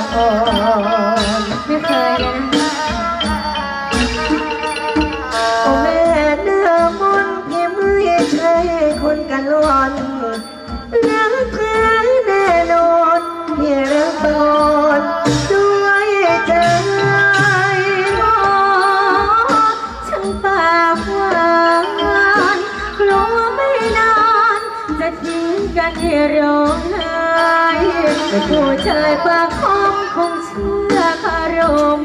ไม่เคยเลยนะโอ้แม่เนื้อมนต์พี่ไม่ใช่คนกันลอนรักแท้แน่นอนพี่รักบอน จะทิ้งกันให้ร้องไห้ผู้ชายปากคมคงเชื่อคารม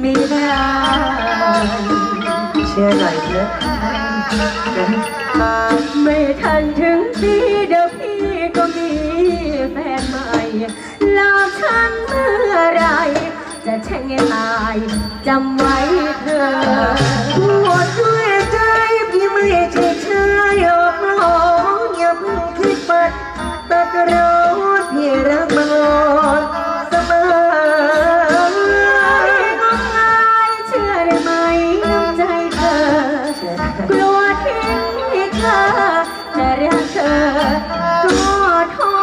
ไม่ได้เชื่อหน่อยเถอะไม่ทันถึงปีเดียวพี่ก็มีแฟนใหม่หลอกฉันเมื่อไร จะแช่งให้ตายจำไว้เถอะหมดด้ว กลัวทิ้งให้เธอจะรักเธอก็ท้อ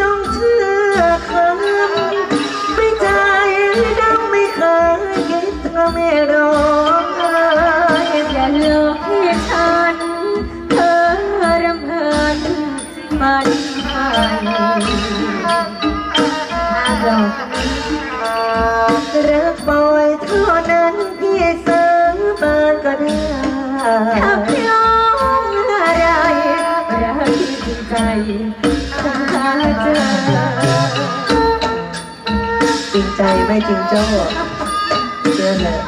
จงเชื่อคำไม่ใจดำไม่เคยคิดเธอไม่รู้อย่าหลอกให้ฉันเธอรำเพินฝันไปถ้าหลอก ถ้าเพียงอไรรักที่จริงใจจะหาเจอจริงใจไม่จริงโจ้เชื่อเถอะ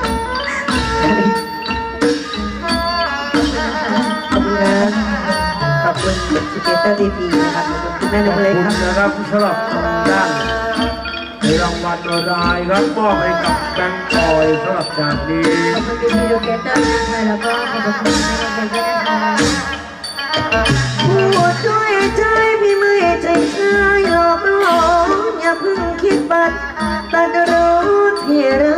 ขอบคุณนะขอบคุณสเกตเตอร์ดีพีนะครับขอบคุณแม่นกเล็กครับ นะครับสำหรับทางด้าน รางวัลออนไลน์ครับมอบให้กับแบงค์คอยสำหรับจากนี้ขอบคุณดีพีโลเกเตอร์นะคะแล้วก็ขอบคุณม่เด็กด้วยนะคะพูดด้วยใจพี่ไม่ใจชายหลอกลวงอย่าเพิ่งคิดบัดตัดรถที่รัก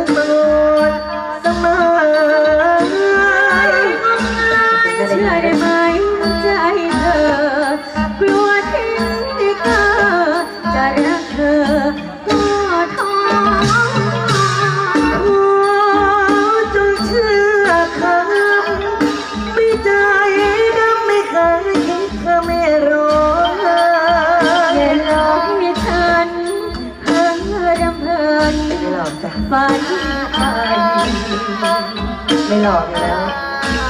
ไม่หลอกอยู่แล้ว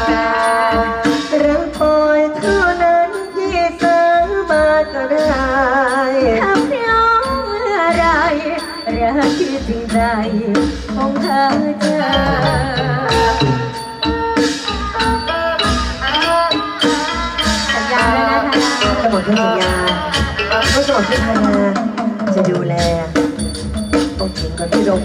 หรักปล่อยเท่านั้นที่สามารถก็ได้ถ้าพร้อมเมื่อไรรักที่จริงใจของเธอจอสัญญาแล้วนะคะทั้งหมดที่สัญญาทั้งหมดที่พาจะดูแลองค์หญิงกับพี่ดม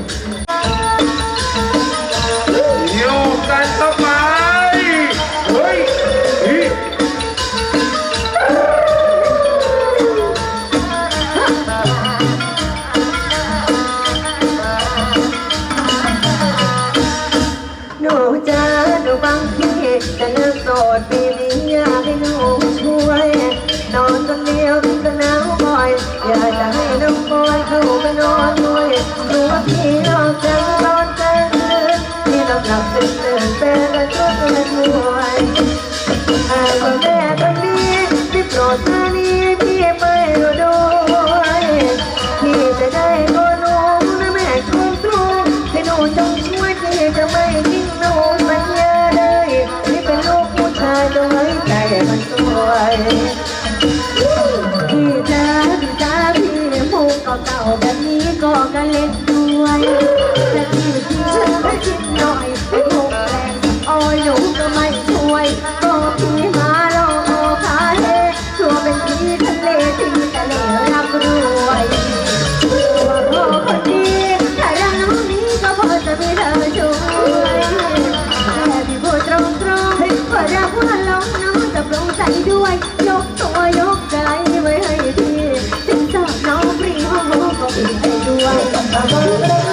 หนูบางทีจะเลิกโสดปีนี้อยากให้น้องช่วย นอนคนเดียวก็หนาวบ่อย อยากจะให้น้องคอยเข้าไปนอนด้วยรู้ว่าพี่หลอกจังตอนกลางคืนพี่หลับหลับตื่นตื่นแต่ละชุดละช่วยหากคนแม่คนนี้ที่โปรดเธอ เก่าแบบนี้ก็กันเล่นด้ Thank you.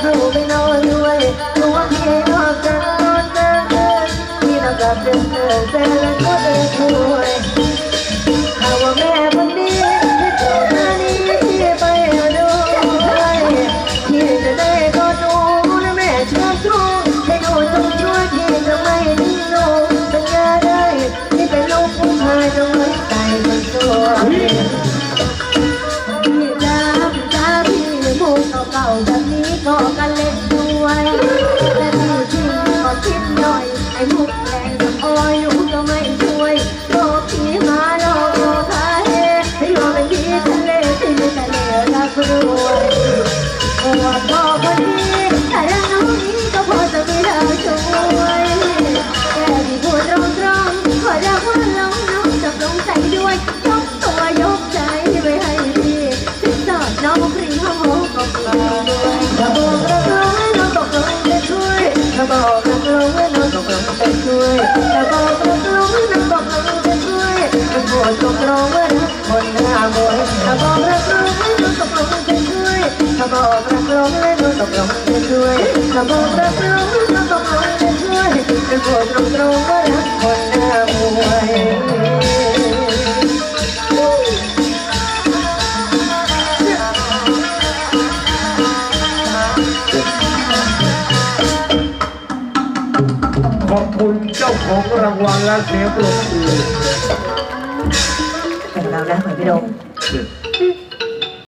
เข้าไปนอนด้วยตัวพี่นอกจากนอนเดินเดินพี่ต้องกลับเดินเดินเส้นแล้วก็เดินช่วย หมุกแรงกับอ้อยหนูก็ไม่ช่วยโลกพี่มาหลกโลกาเฮให้รอเป็นพี่ทะเลที่มีแต่เลวรักรวยโอ้พ่อคนนี้ถ้าเรื่องน้องนี้ก็พอจะมีเธอช่วยแค่ที่พูดตรงๆขอรักว่าลงน้องจะลงใจด้วยยกตัวยกใจไว้ให้พี่สินสอดน้องพรีห้องก็กลัวด้วยถ้าบอกรักเราให้เราตกลงจะช่วยถ้าบอก ปวดตกลงว่ารักคนหน้ามวยถ้าบอกรักเราให้เราตกลงจะช่วยถ้าบอกรักเราให้เราตกลงจะช่วยถ้าบอกรักเราให้เราตกลงจะช่วยมันปวดตกลงว่ารักคนหน้ามวยขอบคุณเจ้าของรางวัลและเสียงปรบมือ เป็น